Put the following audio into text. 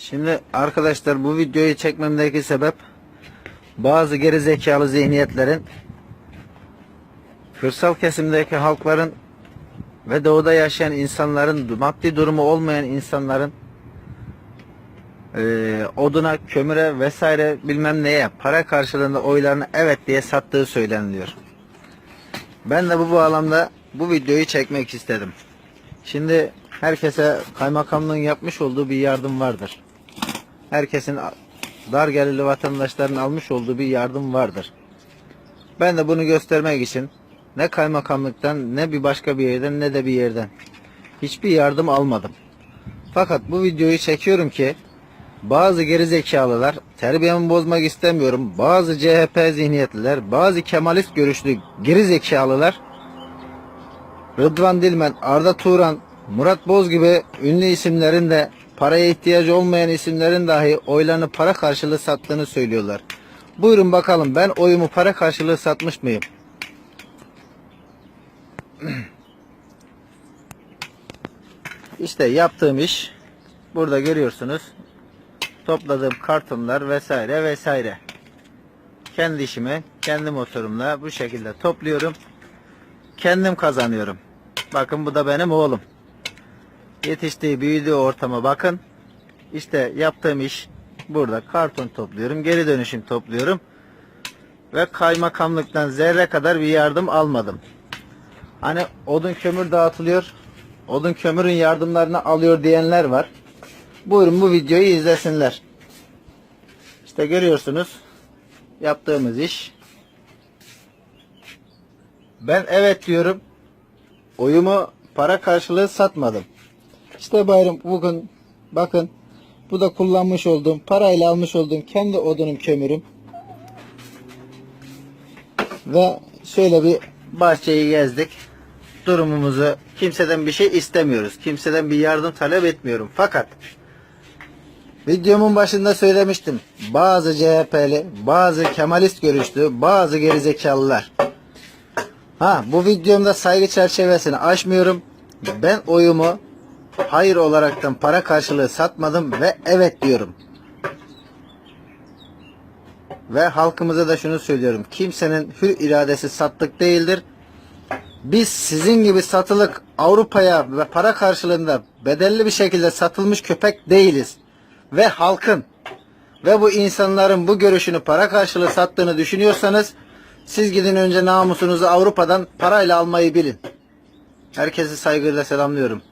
Şimdi arkadaşlar bu videoyu çekmemdeki sebep bazı geri zekalı zihniyetlerin kırsal kesimdeki halkların ve doğuda yaşayan insanların maddi durumu olmayan insanların eee, oduna, kömüre vesaire bilmem neye para karşılığında oylarını evet diye sattığı söyleniliyor. Ben de bu bağlamda bu videoyu çekmek istedim. Şimdi herkese kaymakamlığın yapmış olduğu bir yardım vardır. Herkesin dar gelirli vatandaşların almış olduğu bir yardım vardır. Ben de bunu göstermek için ne kaymakamlıktan ne bir başka bir yerden ne de bir yerden hiçbir yardım almadım. Fakat bu videoyu çekiyorum ki bazı gerizekalılar terbiyemi bozmak istemiyorum. Bazı CHP zihniyetliler, bazı Kemalist görüşlü gerizekalılar Rıdvan Dilmen, Arda Turan, Murat Boz gibi ünlü isimlerin de paraya ihtiyacı olmayan isimlerin dahi oylarını para karşılığı sattığını söylüyorlar. Buyurun bakalım ben oyumu para karşılığı satmış mıyım? İşte yaptığım iş burada görüyorsunuz. Topladığım kartonlar vesaire vesaire. Kendi işimi kendi motorumla bu şekilde topluyorum. Kendim kazanıyorum. Bakın bu da benim oğlum. Yetiştiği, büyüdüğü ortama bakın. İşte yaptığım iş burada karton topluyorum, geri dönüşüm topluyorum. Ve kaymakamlıktan zerre kadar bir yardım almadım. Hani odun kömür dağıtılıyor. Odun kömürün yardımlarını alıyor diyenler var. Buyurun bu videoyu izlesinler. İşte görüyorsunuz yaptığımız iş. Ben evet diyorum. Oyumu para karşılığı satmadım. İşte bayram bugün bakın bu da kullanmış olduğum parayla almış olduğum kendi odunum kömürüm. Ve şöyle bir bahçeyi gezdik. Durumumuzu kimseden bir şey istemiyoruz. Kimseden bir yardım talep etmiyorum. Fakat videomun başında söylemiştim. Bazı CHP'li, bazı Kemalist görüşlü, bazı gerizekalılar Ha bu videomda saygı çerçevesini aşmıyorum. Ben oyumu hayır olaraktan para karşılığı satmadım ve evet diyorum. Ve halkımıza da şunu söylüyorum. Kimsenin hür iradesi sattık değildir. Biz sizin gibi satılık Avrupa'ya ve para karşılığında bedelli bir şekilde satılmış köpek değiliz. Ve halkın ve bu insanların bu görüşünü para karşılığı sattığını düşünüyorsanız siz gidin önce namusunuzu Avrupa'dan parayla almayı bilin. Herkesi saygıyla selamlıyorum.